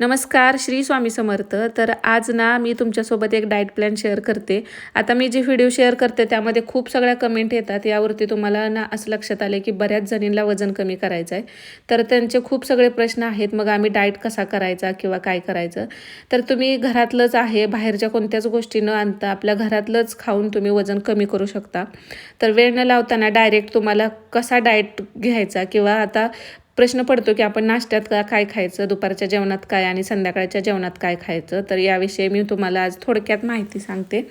नमस्कार श्री स्वामी समर्थ. तर आज ना मी तुमच्यासोबत एक डाएट प्लॅन शेअर करते. आता मी जे व्हिडिओ शेअर करते त्यामध्ये खूप सगळ्या कमेंट येतात यावरती तुम्हाला ना असं लक्षात आलं की बऱ्याच जणींना वजन कमी करायचं आहे तर त्यांचे खूप सगळे प्रश्न आहेत मग आम्ही डाएट कसा करायचा किंवा काय करायचं. तर तुम्ही घरातलंच आहे बाहेरच्या कोणत्याच गोष्टी न आणता आपल्या घरातलंच खाऊन तुम्ही वजन कमी करू शकता. तर वेळ न लावताना डायरेक्ट तुम्हाला कसा डाएट घ्यायचा किंवा आता प्रश्न पडतो की आपण नाश्त्यात का काय खायचं दुपारच्या जेवणात काय आणि संध्याकाळच्या जेवणात काय खायचं? तर याविषयी मी तुम्हाला आज थोडक्यात माहिती सांगते.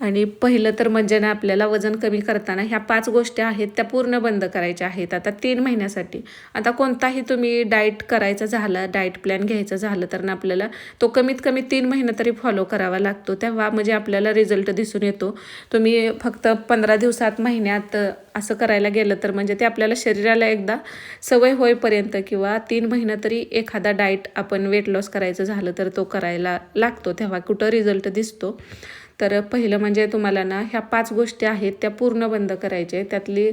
आणि पहिलं तर म्हणजे ना आपल्याला वजन कमी करताना ह्या पाच गोष्टी आहेत त्या पूर्ण बंद करायच्या आहेत. आता तीन महिन्यासाठी. आता कोणताही तुम्ही डाएट करायचा झाला डाएट प्लॅन घ्यायचं झालं तर ना आपल्याला तो कमीत कमी तीन महिने तरी फॉलो करावा लागतो. तेव्हा म्हणजे आपल्याला रिझल्ट दिसून येतो. तुम्ही फक्त पंधरा दिवसात महिन्यात असं करायला गेलं तर म्हणजे ते आपल्याला शरीराला एकदा सवय होईपर्यंत किंवा तीन महिना तरी एखादा डाएट आपण वेट लॉस करायचं झालं तर तो करायला लागतो. तेव्हा कुठं रिझल्ट दिसतो. तर पहिलं म्हणजे तुम्हाला ना ह्या पाच गोष्टी आहेत त्या पूर्ण बंद करायचे. त्यातली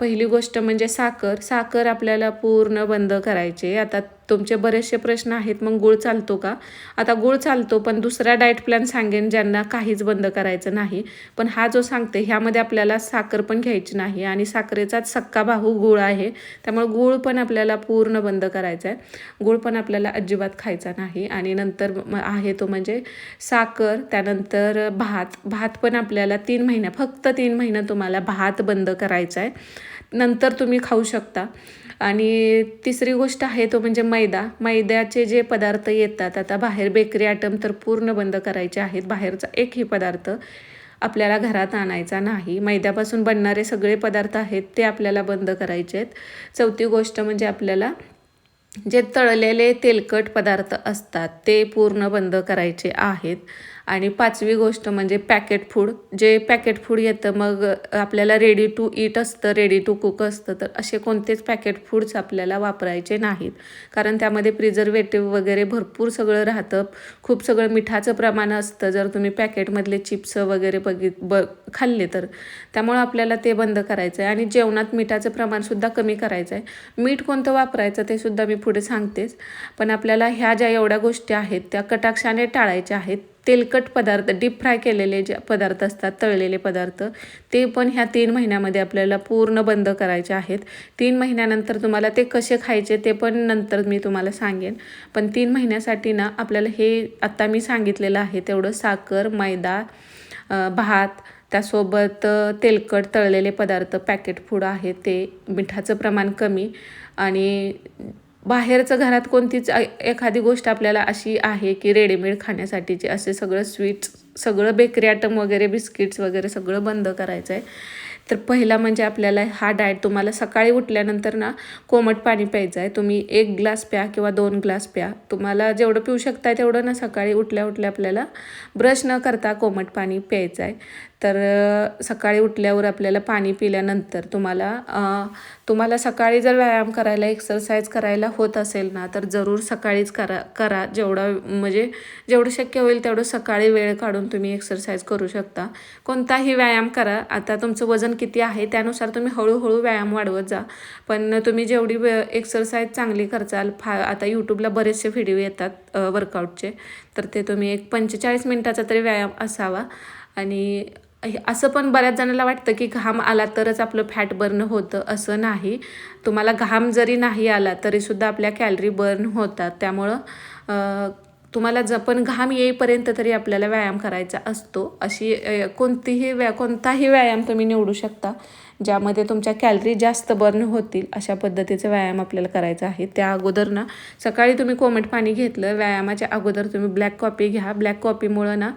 पहिली गोष्ट म्हणजे साखर. साखर आपल्याला पूर्ण बंद करायचे. आता तुमचे बरेचसे प्रश्न आहेत मग गुळ चालतो का? आता गुळ चालतो पण दुसरा डाएट प्लॅन सांगेन ज्यांना काहीच बंद करायचं नाही. पण हा जो सांगते ह्यामध्ये आपल्याला साखर पण घ्यायची नाही आणि साखरेचाच सक्का बाहू गुळ आहे. त्यामुळे गुळ पण आपल्याला पूर्ण बंद करायचा आहे. गुळ पण आपल्याला अजिबात खायचा नाही आणि नंतर आहे तो म्हणजे साखर त्यानंतर भात. भात पण आपल्याला तीन महिन्या फक्त तीन महिना तुम्हाला भात बंद करायचा आहे. नंतर तुम्ही खाऊ शकता. आणि तिसरी गोष्ट आहे तो म्हणजे मैदा. मैद्याचे जे पदार्थ येतात आता बाहेर बेकरी आयटम तर पूर्ण बंद करायचे आहेत. बाहेरचा एकही पदार्थ आपल्याला घरात आणायचा नाही. मैद्यापासून बनणारे सगळे पदार्थ आहेत ते आपल्याला बंद करायचे आहेत. चौथी गोष्ट म्हणजे आपल्याला जे तळलेले तेलकट पदार्थ असतात ते पूर्ण बंद करायचे आहेत. आणि पाचवी गोष्ट म्हणजे पॅकेट फूड जे पॅकेट फूड येतं मग आपल्याला रेडी टू ईट असतं रेडी टू कुक असतं तर असे कोणतेच पॅकेट फूड्स आपल्याला वापरायचे नाहीत. कारण त्यामध्ये प्रिझर्वेटिव्ह वगैरे भरपूर सगळं राहतं. खूप सगळं मिठाचं प्रमाण असतं. जर तुम्ही पॅकेटमधले चिप्स वगैरे बघित ब खाल्ले तर. त्यामुळं आपल्याला ते बंद करायचं आहे. आणि जेवणात मिठाचं प्रमाणसुद्धा कमी करायचं आहे. मीठ कोणतं वापरायचं ते सुद्धा मी पुढे सांगतेच. पण आपल्याला ह्या ज्या एवढ्या गोष्टी आहेत त्या कटाक्षाने टाळायच्या आहेत. तेलकट पदार्थ डीप फ्राय केलेले जे पदार्थ असतात तळलेले पदार्थ ते पण ह्या तीन महिन्यामध्ये आपल्याला पूर्ण बंद करायचे आहेत. तीन महिन्यानंतर तुम्हाला ते कसे खायचे ते पण नंतर मी तुम्हाला सांगेन. पण तीन महिन्यासाठी ना आपल्याला हे आत्ता मी सांगितलेलं आहे तेवढं साखर मैदा भात त्यासोबत तेलकट तळलेले पदार्थ पॅकेट फूड आहे ते मिठाचं प्रमाण कमी आणि बाहेरचं घरात कोणतीच एखादी गोष्ट आपल्याला अशी आहे की रेडीमेड खाण्यासाठीचे असे सगळं स्वीट्स सगळं बेकरी आयटम वगैरे बिस्किट्स वगैरे सगळं बंद करायचं आहे तर पहिला म्हणजे आपल्याला हा डाएट तुम्हाला सकाळी उठल्यानंतर ना कोमट पाणी प्यायचं आहे तुम्ही एक ग्लास प्या किंवा दोन ग्लास प्या. तुम्हाला जेवढं पिऊ शकताय तेवढं ना सकाळी उठल्या उठल्या आपल्याला ब्रश न करता कोमट पाणी प्यायचं आहे तर सकाळी उठल्यावर आपल्याला पाणी पिल्यानंतर तुम्हाला तुम्हाला सकाळी जर व्यायाम करायला एक्सरसाइज करायला होत असेल ना तर जरूर सकाळीच करा करा. जेवढं म्हणजे जेवढं शक्य होईल तेवढं सकाळी वेळ काढून तुम्ही एक्सरसाइज करू शकता. कोणताही व्यायाम करा. आता तुमचं वजन किती आहे त्यानुसार तुम्ही हळूहळू व्यायाम वाढवत जा. पण तुम्ही जेवढी एक्सरसाइज चांगली करचाल फा आता यूट्यूबला बरेचसे व्हिडिओ येतात वर्कआउटचे तर ते तुम्ही एक पंचेचाळीस मिनटाचा तरी व्यायाम असावा. आणि असं पण बऱ्याच जणांना वाटतं की घाम आला तरच आपलं फॅट बर्न होतं असं नाही. तुम्हाला घाम जरी नाही आला तरीसुद्धा आपल्या कॅलरी बर्न होतात. त्यामुळं तुम्हाला ज पण घाम येईपर्यंत तरी आपल्याला व्यायाम करायचा असतो. अशी कोणतीही व्या कोणताही व्यायाम तुम्ही निवडू शकता ज्यामध्ये तुमच्या कॅलरी जास्त बर्न होतील अशा पद्धतीचा व्यायाम आपल्याला करायचा आहे त्या अगोदर ना सकाळी तुम्ही कोमट पाणी घेतलं व्यायामाच्या अगोदर तुम्ही ब्लॅक कॉफी घ्या. ब्लॅक कॉफीमुळं ना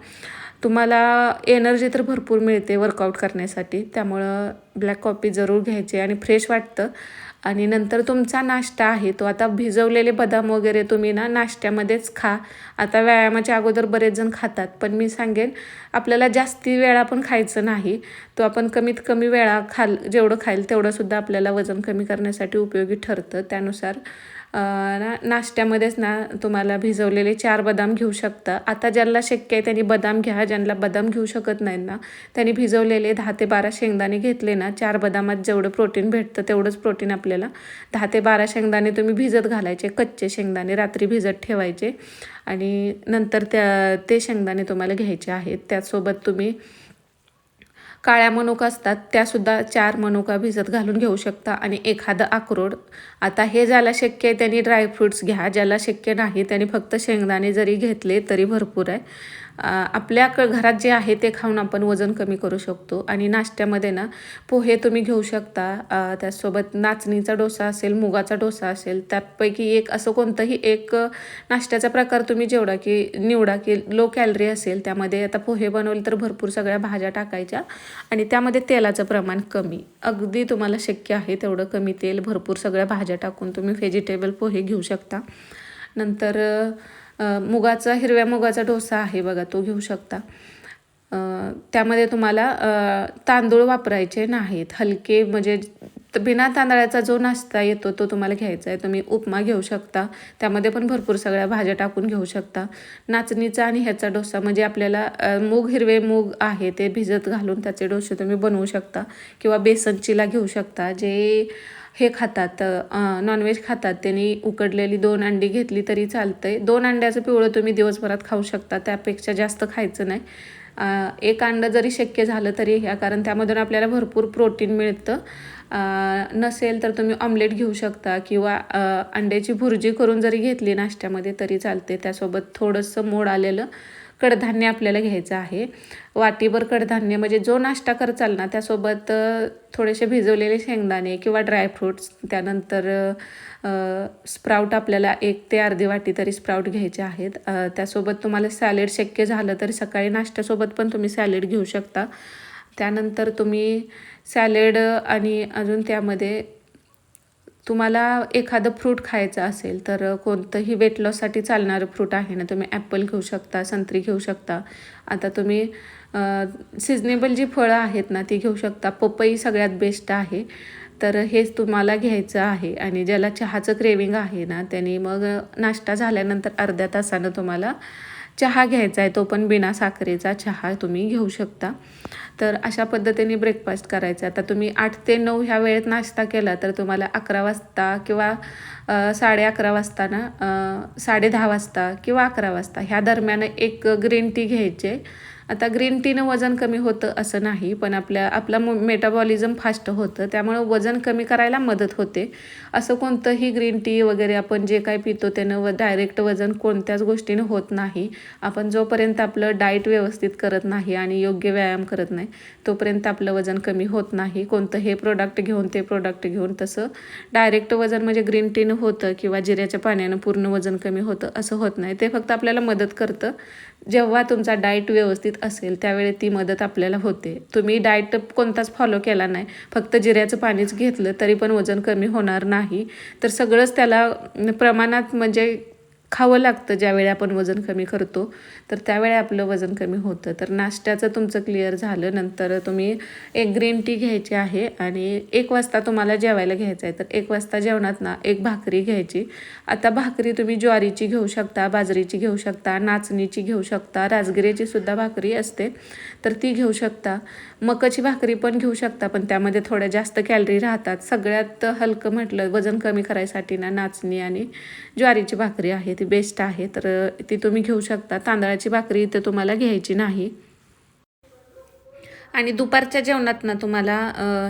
तुम्हाला एनर्जी तर भरपूर मिळते वर्कआउट करण्यासाठी. त्यामुळं ब्लॅक कॉफी जरूर घ्यायची आणि फ्रेश वाटतं. आणि नंतर तुमचा नाश्ता आहे तो आता भिजवलेले बदाम वगैरे तुम्ही ना नाश्त्यामध्येच खा. आता व्यायामाच्या अगोदर बरेच जण खातात पण मी सांगेन आपल्याला जास्ती वेळा पण खायचं नाही. तो आपण कमीत कमी वेळा खाल जेवढं खाईल तेवढंसुद्धा आपल्याला वजन कमी करण्यासाठी उपयोगी ठरतं. त्यानुसार ना नाश्त्यामध्येच ना तुम्हाला भिजवलेले चार बदाम घेऊ शकता. आता ज्यांना शक्य आहे त्यांनी बदाम घ्या ज्यांना बदाम घेऊ शकत नाहीत ना त्यांनी भिजवलेले दहा ते बारा शेंगदाणे घेतले ना चार बदामात जेवढं प्रोटीन भेटतं तेवढंच प्रोटीन आपल्याला. दहा ते बारा शेंगदाणे तुम्ही भिजत घालायचे कच्चे शेंगदाणे रात्री भिजत ठेवायचे आणि नंतर त्या ते शेंगदाणे तुम्हाला घ्यायचे आहेत. त्याचसोबत तुम्ही काळ्या मनुका असतात त्यासुद्धा चार मनुका भिजत घालून घेऊ शकता. आणि एखादं अक्रोड आता हे ज्याला शक्य आहे त्यांनी ड्रायफ्रूट्स घ्या ज्याला शक्य नाही त्यांनी फक्त शेंगदाणे जरी घेतले तरी भरपूर आहे. आपल्या क घरात जे आहे ते खाऊन आपण वजन कमी करू शकतो. आणि नाश्त्यामध्ये ना पोहे तुम्ही घेऊ शकता. त्याचसोबत नाचणीचा डोसा असेल मुगाचा डोसा असेल त्यापैकी एक असं कोणतंही एक नाश्त्याचा प्रकार तुम्ही जेवढा की निवडा की लो कॅलरी असेल त्यामध्ये आता पोहे बनवले तर भरपूर सगळ्या भाज्या टाकायच्या आणि त्यामध्ये तेलाचं प्रमाण कमी. अगदी तुम्हाला शक्य आहे तेवढं कमी तेल भरपूर सगळ्या भाज्या टाकून तुम्ही व्हेजिटेबल पोहे घेऊ शकता. नंतर मुगाचा हिरव्या मुगाचा डोसा आहे बघा तो घेऊ शकता. त्यामध्ये तुम्हाला तांदूळ वापरायचे नाहीत. हलके म्हणजे बिना तांदळाचा जो नाश्ता येतो तो तुम्हाला घ्यायचा आहे. तुम्ही उपमा घेऊ शकता. त्यामध्ये पण भरपूर सगळ्या भाज्या टाकून घेऊ शकता. नाचणीचा आणि ह्याचा डोसा म्हणजे आपल्याला मूग हिरवे मूग आहे ते भिजत घालून त्याचे डोसे तुम्ही बनवू शकता. किंवा बेसनचीला घेऊ शकता जे हे खातात नॉनव्हेज खातात. त्यांनी उकडलेली दोन अंडी घेतली तरी चालतंय. दोन अंड्याचं पिवळं तुम्ही दिवसभरात खाऊ शकता. त्यापेक्षा जास्त खायचं नाही. एक अंडं जरी शक्य झालं तरी घ्या कारण त्यामधून आपल्याला भरपूर प्रोटीन मिळतं. नसेल तर तुम्ही ऑमलेट घेऊ शकता किंवा अंड्याची भुर्जी करून जरी घेतली नाश्त्यामध्ये तरी चालते त्यासोबत थोडंसं मोड आलेलं कडधान्य आपल्याला घ्यायचं आहे. वाटीभर कडधान्य म्हणजे जो नाश्ता करचाल ना त्यासोबत थोडेसे भिजवलेले शेंगदाणे किंवा ड्रायफ्रूट्स त्यानंतर स्प्राऊट आपल्याला एक ते अर्धी वाटी तरी स्प्राऊट घ्यायचे आहेत. त्यासोबत तुम्हाला सॅलेड शक्य झालं तर सकाळी नाश्त्यासोबत पण तुम्ही सॅलेड घेऊ शकता. त्यानंतर तुम्ही सॅलेड आणि अजून त्यामध्ये तुम्हाला एखादं फ्रूट खायचं असेल तर कोणतंही वेट लॉससाठी चालणारं फ्रूट आहे ना तुम्ही ॲपल घेऊ शकता संत्री घेऊ शकता. आता तुम्ही सिजनेबल जी फळं आहेत ना ती घेऊ शकता. पपई सगळ्यात बेस्ट आहे. तर हेच तुम्हाला घ्यायचं आहे आणि ज्याला चहाचं क्रेविंग आहे ना त्यांनी मग नाश्ता झाल्यानंतर अर्ध्या तासानं तुम्हाला चहा घ्यायचा आहे तो पण बिना साखरेचा चहा तुम्ही घेऊ शकता. तर अशा पद्धतीने ब्रेकफास्ट करायचा आता तुम्ही आठ ते नऊ ह्या वेळेत नाश्ता केला तर तुम्हाला अकरा वाजता किंवा साडे अकरा वाजता ना साडे दहा वाजता किंवा अकरा वाजता ह्या दरम्यान एक ग्रीन टी घ्यायचे आता ग्रीन टीनं वजन कमी होतं असं नाही पण आपल्या आपला मेटाबॉलिझम फास्ट होतं त्यामुळं वजन कमी करायला मदत होते. असं कोणतंही ग्रीन टी वगैरे आपण जे काय पितो त्यानं व डायरेक्ट वजन कोणत्याच गोष्टीनं होत नाही. आपण जोपर्यंत आपलं डाएट व्यवस्थित करत नाही आणि योग्य व्यायाम करत नाही तोपर्यंत आपलं वजन कमी होत नाही. कोणतं हे प्रोडक्ट घेऊन ते प्रोडक्ट घेऊन तसं डायरेक्ट वजन म्हणजे ग्रीन टीनं होतं किंवा जिऱ्याच्या पाण्यानं पूर्ण वजन कमी होतं असं होत नाही. ते फक्त आपल्याला मदत करतं. जेव्हा तुमचा डाएट व्यवस्थित असेल त्यावेळी ती मदत आपल्याला होते. तुम्ही डाएट कोणताच फॉलो केला नाही. फक्त जिऱ्याचं पाणीच घेतलं तरी पण वजन कमी होणार नाही. तर सगळंच त्याला प्रमाणात म्हणजे खावं लागतं ज्यावेळी आपण वजन कमी करतो तर त्यावेळी आपलं वजन कमी होतं. तर नाश्त्याचं तुमचं क्लिअर झालं नंतर तुम्ही एक ग्रीन टी घ्यायची आहे आणि एक वाजता तुम्हाला जेवायला घ्यायचं आहे. तर एक वाजता जेवणात ना एक भाकरी घ्यायची. आता भाकरी तुम्ही ज्वारीची घेऊ शकता बाजरीची घेऊ शकता नाचणीची घेऊ शकता राजगिरीची सुद्धा भाकरी असते तर ती घेऊ शकता. मकाची भाकरी पण घेऊ शकता पण त्यामध्ये थोड्या जास्त कॅलरी राहतात. सगळ्यात हलकं म्हटलं वजन कमी करायसाठी ना नाचणी आणि ज्वारीची भाकरी आहे ती बेस्ट आहे तर ती तुम्ही घेऊ शकता. तांदळाची भाकरी इथं तुम्हाला घ्यायची नाही. आणि दुपारच्या जेवणात ना तुम्हाला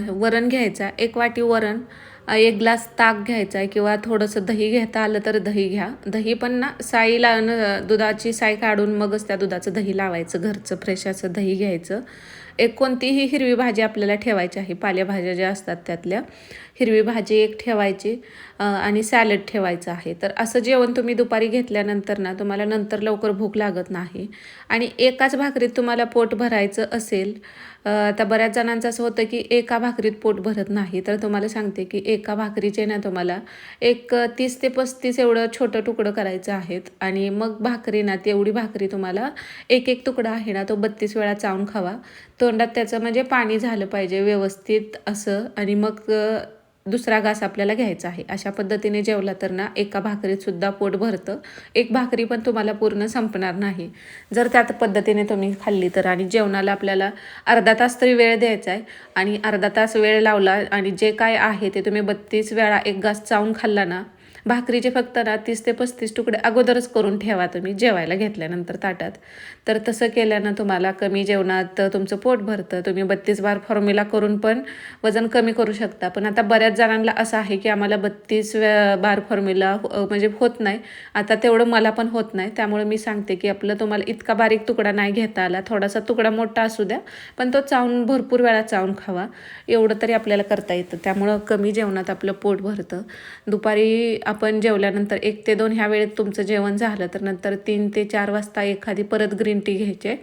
वरण घ्यायचा एक वाटी वरण एक ग्लास ताक घ्यायचा आहे किंवा थोडंसं दही घेता आलं तर दही घ्या. दही पण ना साई ला दुधाची साई काढून मगच त्या दुधाचं दही लावायचं घरचं फ्रेश असं दही घ्यायचं. एक कोणतीही हिरवी भाजी आपल्याला ठेवायची आहे. पालेभाज्या ज्या असतात त्यातल्या. हिरवी भाजी एक ठेवायची. आणि सॅलड ठेवायचं आहे. तर असं जेवण तुम्ही दुपारी घेतल्यानंतर ना तुम्हाला नंतर लवकर भूक लागत नाही. आणि एकाच भाकरीत तुम्हाला पोट भरायचं असेल आता बऱ्याच जणांचं असं होतं की एका भाकरीत पोट भरत नाही. तर तुम्हाला सांगते की एका भाकरीचे ना तुम्हाला एक तीस ते पस्तीस एवढं छोटं तुकडं करायचं आहेत. आणि मग भाकरी ना तेवढी भाकरी तुम्हाला एक एक तुकडा आहे ना तो बत्तीस वेळा चावून खावा. तोंडात त्याचं म्हणजे पाणी झालं पाहिजे व्यवस्थित असं. आणि मग दुसरा घास आपल्याला घ्यायचा आहे. अशा पद्धतीने जेवला तर ना एका भाकरीतसुद्धा पोट भरतं. एक भाकरी पण तुम्हाला पूर्ण संपणार नाही. जर त्यात पद्धतीने तुम्ही खाल्ली तर आणि जेवणाला आपल्याला अर्धा तास तरी वेळ द्यायचा आहे आणि अर्धा तास वेळ लावला आणि जे काय आहे ते तुम्ही बत्तीस वेळा एक घास चावून खाल्ला ना भाकरीचे फक्त ना तीस ते पस्तीस तुकडे अगोदरच करून ठेवा तुम्ही जेवायला घेतल्यानंतर ताटात. तर तसं केल्यानं तुम्हाला कमी जेवणात तुमचं पोट भरतं. तुम्ही बत्तीस बार फॉर्म्युला करून पण वजन कमी करू शकता. पण आता बऱ्याच जणांना असं आहे की आम्हाला बत्तीस बार फॉर्म्युला हो, म्हणजे होत नाही. आता तेवढं मला पण होत नाही. त्यामुळे मी सांगते की आपलं तुम्हाला इतका बारीक तुकडा नाही घेता आला. थोडासा तुकडा मोठा असू द्या पण तो चावून भरपूर वेळा चावून खावा. एवढं तरी आपल्याला करता येतं. त्यामुळं कमी जेवणात आपलं पोट भरतं. दुपारी आप आपण जेवल्यानंतर एक ते दोन ह्या वेळेत तुमचं जेवण झालं तर नंतर तीन ते चार वाजता एखादी परत ग्रीन टी घ्यायचे.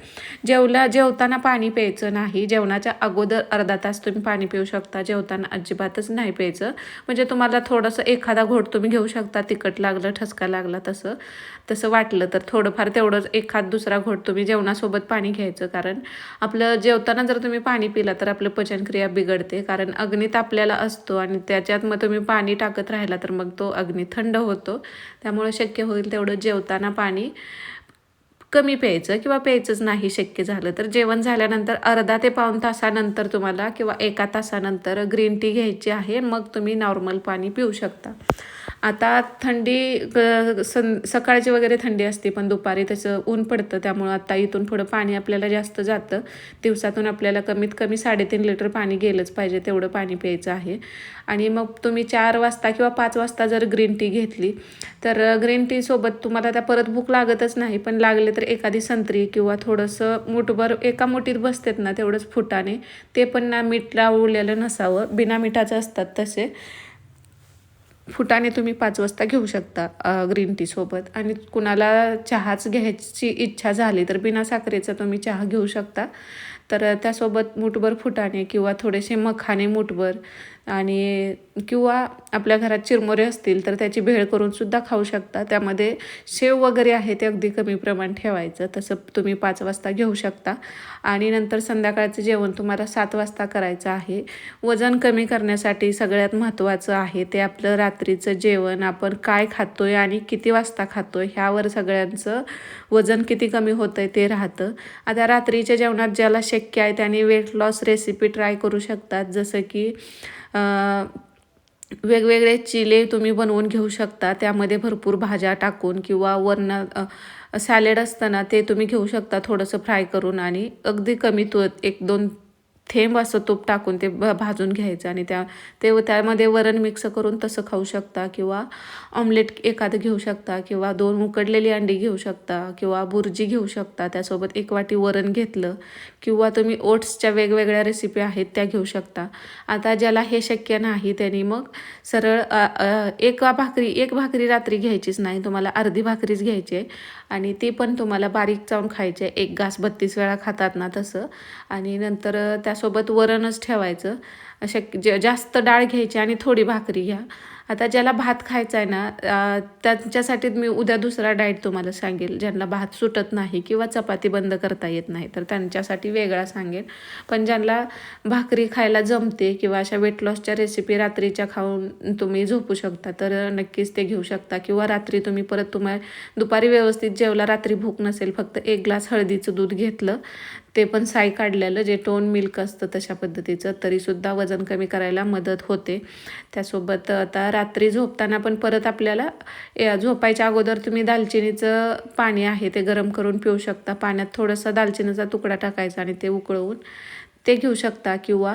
जेवल्या जेवताना पाणी प्यायचं नाही जेवणाच्या अगोदर अर्धा तास तुम्ही पाणी पिऊ शकता जेवताना अजिबातच नाही प्यायचं. म्हणजे तुम्हाला थोडंसं एखादा घोट तुम्ही घेऊ शकता तिखट लागलं ठसका लागला तसं तसं वाटलं तर थोडंफार तेवढंच एखाद दुसरा घोट तुम्ही जेवणासोबत पाणी घ्यायचं. कारण आपलं जेवताना जर तुम्ही पाणी पिला तर आपलं पचनक्रिया बिघडते. कारण अग्नीत आपल्याला असतो आणि त्याच्यात मग तुम्ही पाणी टाकत राहिला तर मग तो अग्नी थंड होतो. त्यामुळे शक्य होईल तेवढं जेवताना पाणी कमी प्यायचं किंवा प्यायचंच नाही शक्य झालं तर. जेवण झाल्यानंतर अर्धा ते पाऊण तासानंतर तुम्हाला किंवा एका तासानंतर ग्रीन टी घ्यायची आहे मग तुम्ही नॉर्मल पाणी पिऊ शकता. आता थंडी सं सकाळची वगैरे थंडी असते पण दुपारी त्याचं ऊन पडतं त्यामुळं आता इथून पुढं पाणी आपल्याला जास्त जातं. दिवसातून आपल्याला कमीत कमी साडेतीन लिटर पाणी गेलंच पाहिजे तेवढं पाणी प्यायचं आहे. आणि मग तुम्ही चार वाजता किंवा पाच वाजता जर ग्रीन टी घेतली तर ग्रीन टीसोबत तुम्हाला त्या परत भूक लागतच नाही पण लागले तर एखादी संत्री किंवा थोडंसं मुठभर एका मुठीत बसतात ना तेवढंच फुटाने ते पण ना मीठ लावलेलं नसावं बिना मिठाचं असतात तसे. फुटाने तुम्ही पाच वाजता घेऊ शकता ग्रीन टीसोबत आणि कुणाला चहाच घ्यायची इच्छा झाली तर बिना साखरेचा तुम्ही चहा घेऊ शकता. तर त्यासोबत मुठभर फुटाणे किंवा थोडेसे मखाने मुठभर आणि किंवा आपल्या घरात चिरमुरे असतील तर त्याची भेळ करून सुद्धा खाऊ शकता. त्यामध्ये शेव वगैरे आहे ते अगदी कमी प्रमाण ठेवायचं. तसं तुम्ही पाच वाजता घेऊ शकता. आणि नंतर संध्याकाळचं जेवण तुम्हाला सात वाजता करायचं आहे. वजन कमी करण्यासाठी सगळ्यात महत्त्वाचं आहे ते आपलं रात्रीचं जेवण आपण काय खातो आहे आणि किती वाजता खातो आहे ह्यावर सगळ्यांचं वजन किती कमी होतं आहे ते राहतं. आता रात्रीच्या जेवणात ज्याला शक्य आहे त्याने वेट लॉस रेसिपी ट्राय करू शकतात. जसं की वेगवेगळे चिले तुम्ही बनवून घेऊ शकता. त्यामध्ये भरपूर भाज्या टाकून किंवा वरनं सॅलेड असताना ते तुम्ही घेऊ शकता थोडंसं फ्राय करून आणि अगदी कमी तू एक दोन थेंब असं तूप टाकून ते भाजून घ्यायचं आणि त्या ते त्यामध्ये वरण मिक्स करून तसं खाऊ शकता किंवा ऑमलेट एखादं घेऊ शकता किंवा दोन उकडलेली अंडी घेऊ शकता किंवा बुर्जी घेऊ शकता त्यासोबत एक वाटी वरण घेतलं किंवा तुम्ही ओट्सच्या वेगवेगळ्या रेसिपी आहेत त्या घेऊ शकता. आता ज्याला हे शक्य नाही त्यांनी मग सरळ एक भाकरी एक भाकरी रात्री घ्यायचीच नाही तुम्हाला अर्धी भाकरीच घ्यायची आहे. आणि ती पण तुम्हाला बारीक चावून खायचे. एक घास बत्तीस वेळा खातात ना तसं. आणि नंतर त्यासोबत वरणच ठेवायचं. अशा जास्त डाळ घ्यायची आणि थोडी भाकरी घ्या. आता ज्याला भात खायचा आहे ना त्यांच्यासाठी मी उद्या दुसरा डाएट तुम्हाला सांगेल ज्यांना भात सुटत नाही किंवा चपाती बंद करता येत नाही तर त्यांच्यासाठी वेगळा सांगेल. पण ज्यांना भाकरी खायला जमते किंवा अशा वेट लॉसच्या रेसिपी रात्रीच्या खाऊन तुम्ही झोपू शकता तर नक्कीच ते घेऊ शकता. किंवा रात्री तुम्ही परत तुम्हाला दुपारी व्यवस्थित जेवला रात्री भूक नसेल फक्त एक ग्लास हळदीचं दूध घेतलं ते पण साय काढलेलं जे टोन मिल्क असतं तशा पद्धतीचं तरीसुद्धा वजन कमी करायला मदत होते. त्यासोबत आता रात्री झोपताना पण परत आपल्याला झोपायच्या अगोदर तुम्ही दालचिनीचं पाणी आहे ते गरम करून पिऊ शकता. पाण्यात थोडंसं दालचिनीचा तुकडा टाकायचा आणि ते उकळवून ते घेऊ शकता किंवा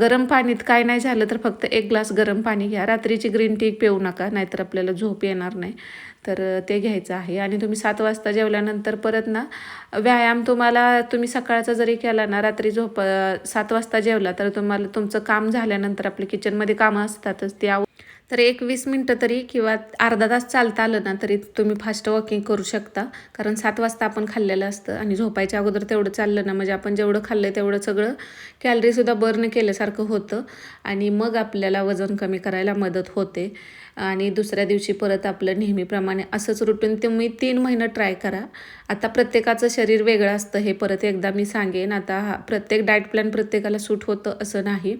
गरम पाणीत काय नाही झालं तर फक्त एक ग्लास गरम पाणी घ्या. रात्रीची ग्रीन टी पिऊ नका नाहीतर आपल्याला झोप येणार नाही. तर ते घ्यायचं आहे. आणि तुम्ही सात वाजता जेवल्यानंतर परत ना व्यायाम तुम्हाला तुम्ही सकाळचा जरी केला ना रात्री झोप सात वाजता जेवला तर तुम्हाला तुमचं काम झाल्यानंतर आपले किचनमध्ये कामं असतातच. ते आव तर एक वीस मिनटं तरी किंवा अर्धा तास चालता आलं ना तरी तुम्ही फास्ट वॉकिंग करू शकता. कारण सात वाजता आपण खाल्लेलं असतं आणि झोपायच्या अगोदर तेवढं चाललं ना म्हणजे आपण जेवढं खाल्लं आहे तेवढं सगळं कॅलरीसुद्धा बर्न केल्यासारखं होतं आणि मग आपल्याला वजन कमी करायला मदत होते. आणि दुसऱ्या दिवशी परत आपलं नेहमीप्रमाणे असंच रुटीन तुम्ही तीन महिनं ट्राय करा. आता प्रत्येकाचं शरीर वेगळं असतं हे परत एकदा मी सांगेन. आता हा प्रत्येक डाएट प्लॅन प्रत्येकाला सूट होतं असं नाही.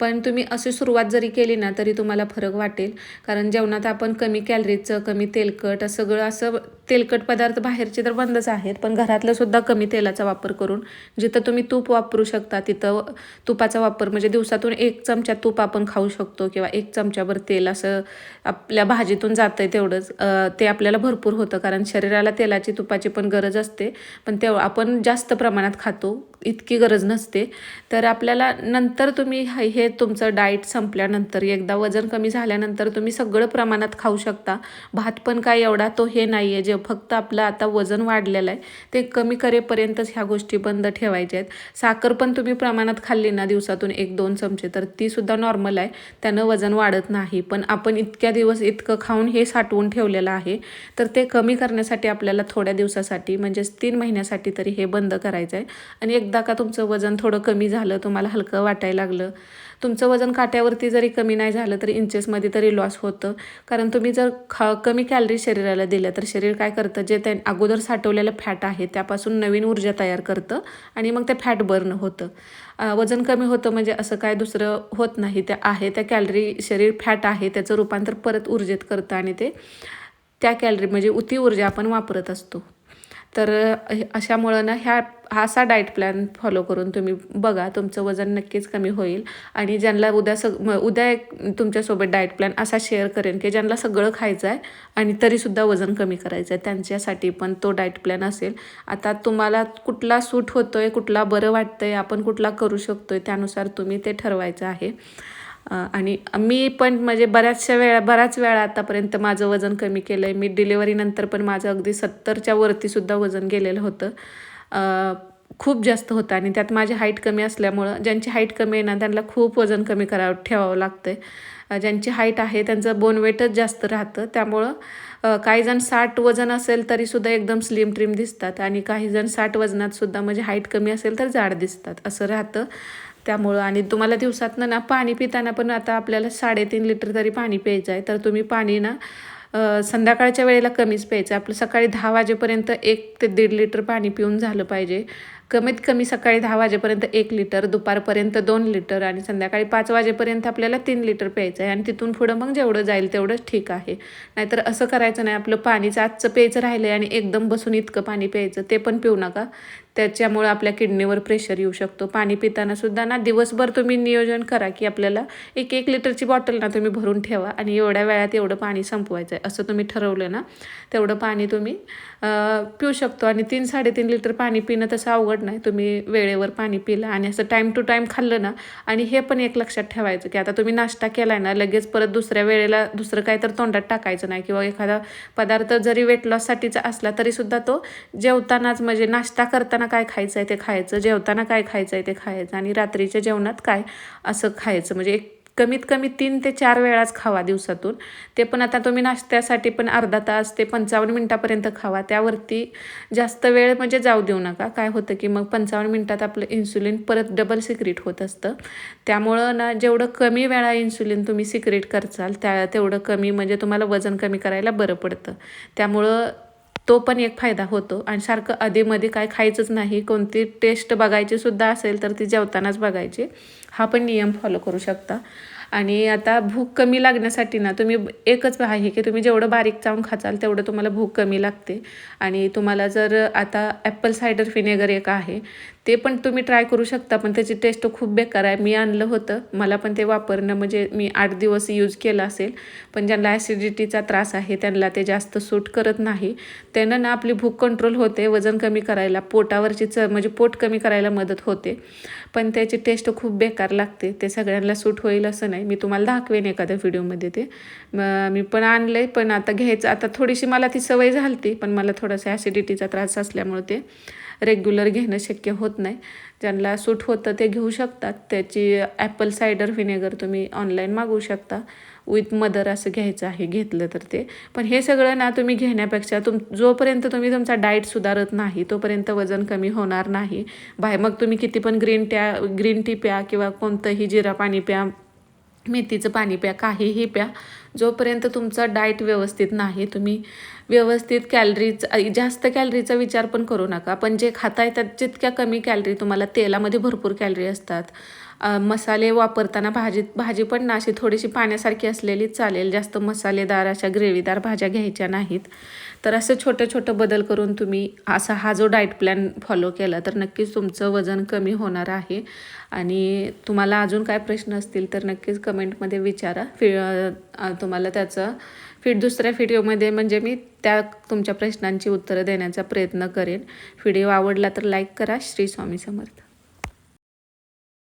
पण तुम्ही अशी सुरुवात जरी केली ना तरी तुम्हाला फरक वाटेल. कारण जेवणात आपण कमी कॅलरीजचं कमी तेलकट सगळं असं तेलकट पदार्थ बाहेरचे तर बंदच आहेत पण घरातलंसुद्धा कमी तेलाचा वापर करून जिथं तुम्ही तूप वापरू शकता तिथं तुपाचा वापर म्हणजे दिवसातून एक चमचा तूप आपण खाऊ शकतो किंवा एक चमच्यावर तेल असं आपल्या भाजीतून जातं आहे तेवढंच ते आपल्याला भरपूर होतं कारण शरीराला तेलाची तुपाची पण गरज असते पण तेव्हा आपण जास्त प्रमाणात खातो इतकी गरज नसते. तर आपल्याला नंतर तुम्ही हे तुमचं डाएट संपल्यानंतर एकदा वजन कमी झाल्यानंतर तुम्ही सगळं प्रमाणात खाऊ शकता. भात पण काय एवढा तो हे नाही आहे जे फक्त आपलं आता वजन वाढलेलं आहे. ते कमी करेपर्यंतच ह्या गोष्टी बंद ठेवायच्या आहेत. साखर पण तुम्ही प्रमाणात खाल्ली ना दिवसातून एक दोन चमचे तर तीसुद्धा नॉर्मल आहे. त्यानं वजन वाढत नाही. पण आपण इतक्या दिवस इतकं खाऊन हे साठवून ठेवलेलं आहे. तर ते कमी करण्यासाठी आपल्याला थोड्या दिवसासाठी म्हणजेच तीन महिन्यासाठी तरी हे बंद करायचं आहे आणि एकदा का तुमचं वजन थोडं कमी झालं तुम्हाला हलकं वाटायला लागलं तुमचं वजन काट्यावरती जरी कमी नाही झालं तरी इंचेसमध्ये तरी लॉस होतं. कारण तुम्ही जर ख कमी कॅलरी शरीराला दिल्या तर शरीर काय करतं? जे त्या अगोदर साठवलेलं फॅट आहे त्यापासून नवीन ऊर्जा तयार करतं आणि मग ते फॅट बर्न होतं. वजन कमी होतं म्हणजे असं काय दुसरं होत नाही. त्या आहे त्या कॅलरी शरीर फॅट आहे त्याचं रूपांतर परत ऊर्जेत करतं आणि ते त्या कॅलरी म्हणजे उती ऊर्जा आपण वापरत असतो. तर अशामुळं ना ह्या हा असा डाएट प्लॅन फॉलो करून तुम्ही बघा तुमचं वजन नक्कीच कमी होईल. आणि ज्यांना उद्या सग उद्या एक तुमच्यासोबत डाएट प्लॅन असा शेअर करेन की ज्यांना सगळं खायचं आहे आणि तरीसुद्धा वजन कमी करायचं आहे त्यांच्यासाठी पण तो डाएट प्लॅन असेल. आता तुम्हाला कुठला सूट होतो आहे कुठला बरं वाटतं आहे आपण कुठला करू शकतो आहे त्यानुसार तुम्ही ते ठरवायचं आहे. आणि मी पण म्हणजे बऱ्याचशा वेळा बऱ्याच वेळा आतापर्यंत माझं वजन कमी केलं आहे मी डिलेवरीनंतर पण माझं अगदी सत्तरच्या वरतीसुद्धा वजन गेलेलं होतं. खूप जास्त होतं आणि त्यात माझी हाईट कमी असल्यामुळं ज्यांची हाईट कमी आहे ना त्यांना खूप वजन कमी करावं ठेवावं लागतं आहे ज्यांची हाईट आहे त्यांचं बोन वेटच जास्त राहतं. त्यामुळं काही जण साठ वजन असेल तरीसुद्धा एकदम स्लिम ट्रिम दिसतात आणि काही जण साठ वजनातसुद्धा म्हणजे हाईट कमी असेल तर जाड दिसतात असं राहतं. त्यामुळं आणि तुम्हाला दिवसातनं ना पाणी पिताना पण आता आपल्याला साडेतीन लिटर तरी पाणी प्यायचं आहे. तर तुम्ही पाणी ना संध्याकाळच्या वेळेला कमीच प्यायचं आपलं सकाळी दहा वाजेपर्यंत एक ते दीड लिटर पाणी पिऊन झालं पाहिजे. कमीत कमी सकाळी दहा वाजेपर्यंत एक लिटर दुपारपर्यंत दोन लिटर आणि संध्याकाळी पाच वाजेपर्यंत आपल्याला तीन लिटर प्यायचं आहे. आणि तिथून पुढं मग जेवढं जाईल तेवढंच ठीक आहे. नाहीतर असं करायचं नाही. आपलं पाणीचं आजचं प्यायचं राहिलं आहे आणि एकदम बसून इतकं पाणी प्यायचं ते पण पिऊ नका. त्याच्यामुळं आपल्या किडनीवर प्रेशर येऊ शकतो. पाणी पिताना सुद्धा ना दिवसभर तुम्ही नियोजन करा की आपल्याला एक एक लिटरची बॉटल ना तुम्ही भरून ठेवा आणि एवढ्या वेळात एवढं पाणी संपवायचं आहे. असं तुम्ही ठरवलं ना तेवढं पाणी तुम्ही पिऊ शकतो. आणि तीन साडेतीन लिटर पाणी पिणं तसं अवघड नाही. तुम्ही वेळेवर पाणी पिलं आणि असं टाईम टू टाईम खाल्लं ना आणि हे पण एक लक्षात ठेवायचं की आता तुम्ही नाश्ता केला आहे ना लगेच परत दुसऱ्या वेळेला दुसरं काय तर तोंडात टाकायचं नाही किंवा एखादा पदार्थ जरी वेट लॉससाठीचा असला तरीसुद्धा तो जेवतानाच म्हणजे नाश्ता करताना काय खायचं आहे ते खायचं जेवताना काय खायचं आहे ते खायचं आणि रात्रीच्या जेवणात काय असं खायचं. म्हणजे एक कमीत कमी तीन ते चार वेळाच खावा दिवसातून. ते पण आता तुम्ही नाश्त्यासाठी पण अर्धा तास ते पंचावन्न मिनटापर्यंत खावा. त्यावरती जास्त वेळ म्हणजे जाऊ देऊ नका. काय होतं की मग पंचावन्न मिनटात आपलं इन्सुलिन परत डबल सिक्रेट होत असतं. त्यामुळं ना जेवढं कमी वेळा इन्सुलिन तुम्ही सिक्रेट करचाल त्या तेवढं कमी म्हणजे तुम्हाला वजन कमी करायला बरं पडतं. त्यामुळं तो पण एक फायदा होतो. आणि सारखं अधेमध्ये काय खायचंच नाही कोणती टेस्ट बघायची सुद्धा असेल तर ती जेवतानाच बघायची. हा पण नियम फॉलो करू शकता. आणि आता भूक कमी लागण्यासाठी ना तुम्ही एकच आहे की तुम्ही जेवढं बारीक चावून खाचाल तेवढं तुम्हाला भूक कमी लागते. आणि तुम्हाला जर आता ॲपल सायडर व्हिनेगर एक आहे ते पण तुम्ही ट्राय करू शकता पण त्याची टेस्ट खूप बेकार आहे. मी आणलं होतं मला पण ते वापरणं म्हणजे मी आठ दिवस यूज केलं असेल पण ज्यांना ॲसिडिटीचा त्रास आहे त्यांना ते जास्त सूट करत नाही. त्यानं ना आपली भूक कंट्रोल होते वजन कमी करायला पोटावरची च म्हणजे पोट कमी करायला मदत होते. पण त्याची टेस्ट खूप बेकार लागते ते सगळ्यांना सूट होईल असं नाही. मी तुम्हाला दाखवेन एखाद्या व्हिडिओमध्ये ते. मी पण आणलं आहे पण आता घ्यायचं आता थोडीशी मला ती सवय झाली पण मला थोडासा ॲसिडिटीचा त्रास असल्यामुळे ते. रेग्युलर घेणं शक्य होत नाही. ज्यांना सूट होतं ते घेऊ शकतात. त्याची ॲपल सायडर व्हिनेगर तुम्ही ऑनलाईन मागवू शकता. विथ मदर असं घ्यायचं आहे घेतलं तर ते. पण हे सगळं ना तुम्ही घेण्यापेक्षा तुम जोपर्यंत तुम्ही तुमचा डाएट सुधारत नाही तोपर्यंत वजन कमी होणार नाही. बाहेर मग तुम्ही किती पण ग्रीन ट्या ग्रीन टी प्या किंवा कोणतंही जिरा पाणी प्या मेथीचं पाणी प्या काहीही प्या. जोपर्यंत तुमचा डाएट व्यवस्थित नाही तुम्ही व्यवस्थित कॅलरीचा जास्त कॅलरीचा विचार पण करू नका. पण जे खाताय त्यात जितक्या कमी कॅलरी तुम्हाला तेलामध्ये भरपूर कॅलरी असतात. मसाले वापरताना भाजीत भाजी पण ना अशी थोडीशी पाण्यासारखी असलेलीच चालेल. जास्त मसालेदार अशा ग्रेव्हीदार भाज्या घ्यायच्या नाहीत. तर असं छोटं छोटं बदल करून तुम्ही असा हा जो डाएट प्लॅन फॉलो केला तर नक्कीच तुमचं वजन कमी होणार आहे. आणि तुम्हाला अजून काय प्रश्न असतील तर नक्कीच कमेंटमध्ये विचारा. फि तुम्हाला त्याचं फीड दुसऱ्या व्हिडिओमध्ये म्हणजे मी त्या तुमच्या प्रश्नांची उत्तरं देण्याचा प्रयत्न करेन. व्हिडिओ आवडला तर लाईक करा. श्री स्वामी समर्थ.